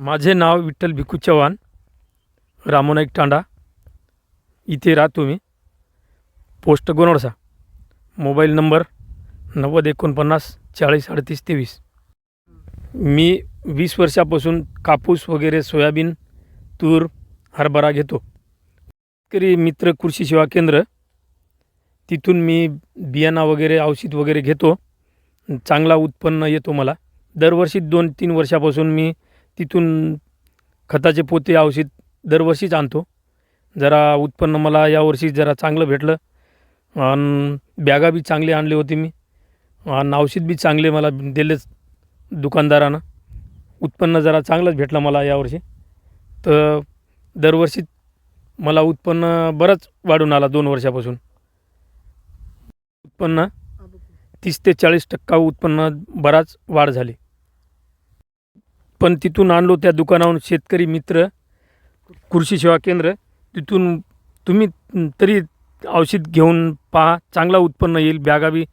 माझे नाव विठ्ठल भिकू चव्हाण रामोनाईक टांडा इथे राहतो मी पोस्ट गोनोडसा मोबाईल नंबर नव्वद एकोणपन्नास चाळीस अडतीस तेवीस. मी वीस वर्षापासून कापूस वगैरे सोयाबीन तूर हरभरा घेतो. शेतकरी मित्र कृषी सेवा केंद्र तिथून मी बियाणा वगैरे औषध वगैरे घेतो. चांगला उत्पन्न येतो मला. दरवर्षी दोन तीन वर्षापासून मी तिथून खताचे पोते औषध दरवर्षीच आणतो. जरा उत्पन्न मला यावर्षी जरा चांगलं भेटलं. आणि बॅगा बी चांगले आणले होते मी. आणि औषध बी चांगले मला दिलेच दुकानदारानं. उत्पन्न जरा चांगलंच भेटलं मला यावर्षी. तर दरवर्षी मला उत्पन्न बरंच वाढून आला दोन वर्षापासून. उत्पन्न तीस ते चाळीस टक्का उत्पन्न बराच वाढ झाली. पण तिथून आणलो त्या दुकानाहून शेतकरी मित्र कृषी सेवा केंद्र तिथून तुम्ही तरी औषध घेऊन पहा चांगला उत्पन्न येईल बॅगा बी